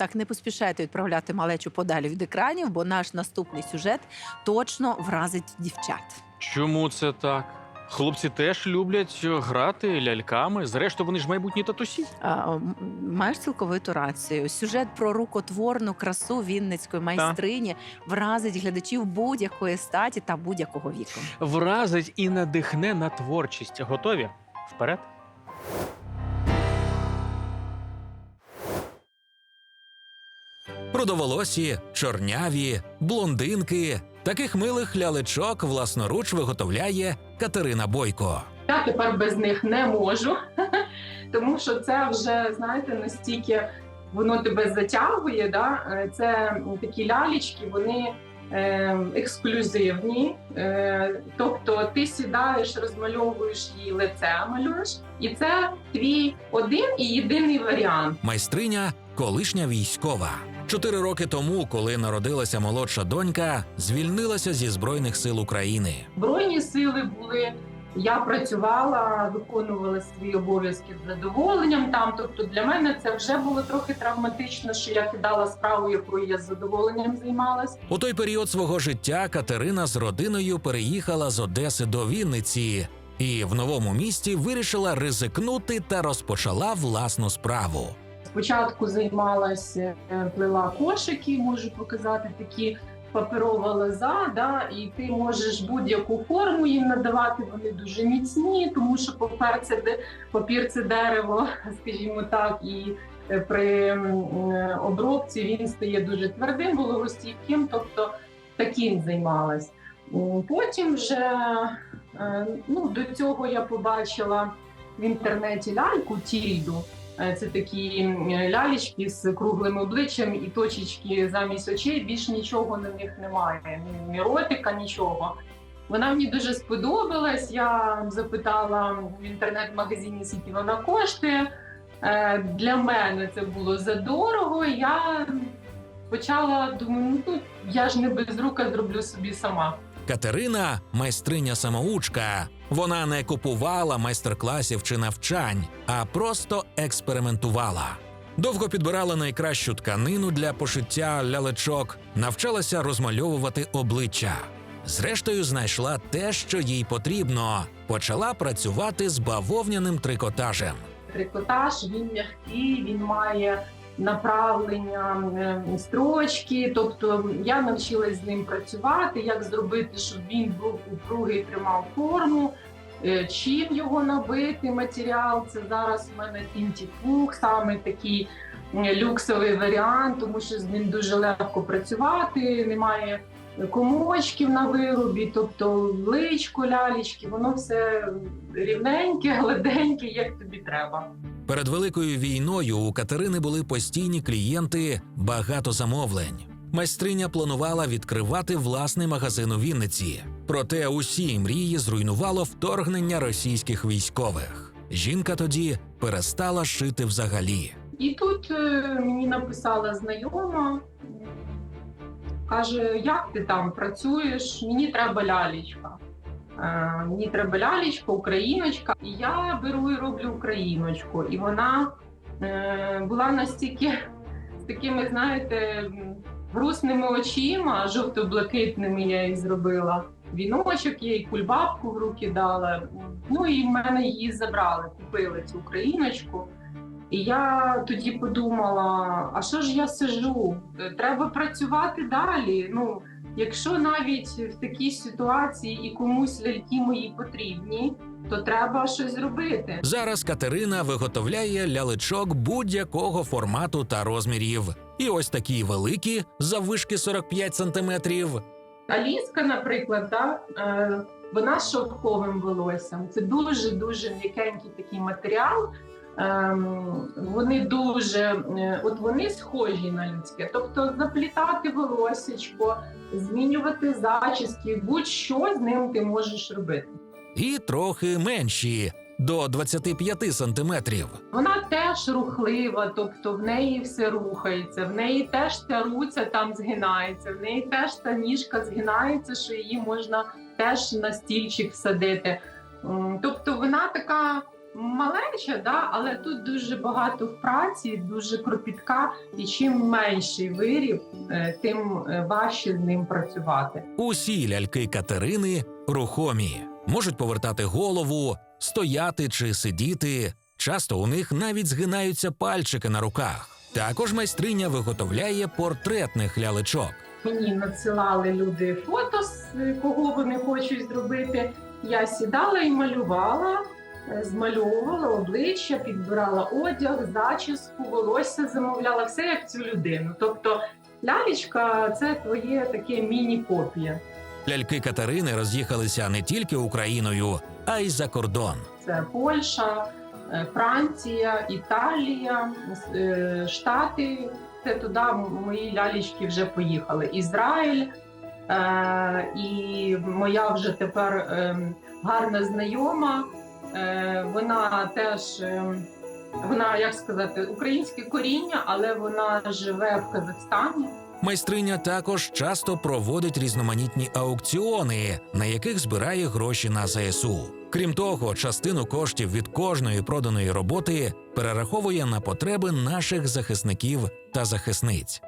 Так не поспішайте відправляти малечу подалі від екранів, бо наш наступний сюжет точно вразить дівчат. Чому це так? Хлопці теж люблять грати ляльками. Зрештою, вони ж майбутні татусі. А, Маєш цілковиту рацію. Сюжет про рукотворну красу вінницької майстрині вразить глядачів будь-якої статі та будь-якого віку. Вразить і надихне на творчість. Готові? Вперед. Рудоволосі, чорняві, блондинки. Таких милих лялечок власноруч виготовляє Катерина Бойко. Я тепер без них не можу, тому що це вже знаєте настільки воно тебе затягує. Да? Е, Це такі лялічки, вони ексклюзивні. Е, тобто ти сідаєш, розмальовуєш її лице, малюєш, і це твій один і єдиний варіант. Майстриня колишня військова. Чотири роки тому, коли народилася молодша донька, звільнилася зі збройних сил України. Збройні сили були. Я працювала, виконувала свої обов'язки з задоволенням там. Тобто для мене це вже було трохи травматично, що я кидала справу, якою я з задоволенням займалась. У той період свого життя Катерина з родиною переїхала з Одеси до Вінниці і в новому місті вирішила ризикнути та розпочала власну справу. Спочатку займалася, е, плела кошики, можу показати такі паперова лоза, да, і ти можеш будь-яку форму їм надавати. Вони дуже міцні, тому що папір це, папір це дерево, скажімо так, і е, при е, обробці він стає дуже твердим, вологостійким, тобто таким займалась. Потім вже е, ну, до цього я побачила в інтернеті ляльку Тільду. Е, Це такі лялечки з круглим обличчям і точечки замість очей. Більш нічого на них немає, ні, ротика, нічого. Вона мені дуже сподобалась. Я запитала в інтернет-магазині, скільки вона коштує. Е, Для мене це було задорого. Я почала думаю, ну я ж не без рука зроблю собі сама. Катерина майстриня самоучка. Вона не купувала майстер-класів чи навчань, а просто експериментувала. Довго підбирала найкращу тканину для пошиття лялечок, навчалася розмальовувати обличчя. Зрештою, знайшла те, що їй потрібно. Почала працювати з бавовняним трикотажем. трикотаж, він м'який, він має направлення е, строчки. Тобто я навчилась з ним працювати, як зробити, щоб він був упругий, тримав форму. е, Чим його набити матеріал? Це зараз в мене тінтіфух, саме такий люксовий варіант, тому що з ним дуже легко працювати. Немає комочків на виробі, тобто личко, лялічки, воно все рівненьке, гладеньке, як тобі треба. Перед великою війною у Катерини були постійні клієнти, багато замовлень. Майстриня планувала відкривати власний магазин у Вінниці. Проте усі мрії зруйнувало вторгнення російських військових. Жінка тоді перестала шити взагалі. І тут е, мені написала знайома, каже: як ти там працюєш? Мені треба лялечка. Мені треба лялечка, україночка. І я беру і роблю україночку. І вона е, була настільки з такими, знаєте, грустними очима, жовто-блакитними я їй зробила. Віночок, їй кульбабку в руки дала. Ну і в мене її забрали, купили цю україночку. І я тоді подумала: а що ж я сижу? Е, Треба працювати далі. Ну, якщо навіть в такій ситуації і комусь ляльки мої потрібні, то треба щось зробити. Зараз Катерина виготовляє лялечок будь-якого формату та розмірів. І ось такі великі, заввишки 45 сантиметрів, Аліска, наприклад, да, е, вона з шовковим волоссям. Це дуже дуже м'якенький такий матеріал. Ем, вони дуже, е, от вони схожі на людське. Тобто заплітати волосечко, змінювати зачіски, будь-що з ним ти можеш робити. і трохи менші до 25 сантиметрів. Вона теж рухлива, тобто в неї все рухається, в неї теж та руця там згинається, в неї теж та ніжка згинається, що її можна теж на стільчик всадити. Тобто вона така малеча, да, але тут дуже багато в праці, дуже кропітка, і чим менший виріб, е, тим е, важче з ним працювати. Усі ляльки Катерини рухомі, можуть повертати голову, стояти чи сидіти. Часто у них навіть згинаються пальчики на руках. Також майстриня виготовляє портретних лялечок. Мені надсилали люди фото, з кого вони хочуть зробити. Я сідала і малювала, е, змальовувала обличчя, підбирала одяг, зачіску, волосся замовляла все як цю людину. Тобто лялечка це твоє таке міні-копія. Ляльки Катерини роз'їхалися не тільки Україною, а й за кордон. Це Польща, е, Франція, Італія, е, Штати. Це туди мої лялечки вже поїхали. Ізраїль. Е, і моя вже тепер е, гарна знайома. Е, вона теж, е, вона, як сказати, українське коріння, але вона живе в Казахстані. Майстриня також часто проводить різноманітні аукціони, на яких збирає гроші на ЗСУ. Крім того, частину коштів від кожної проданої роботи перераховує на потреби наших захисників та захисниць.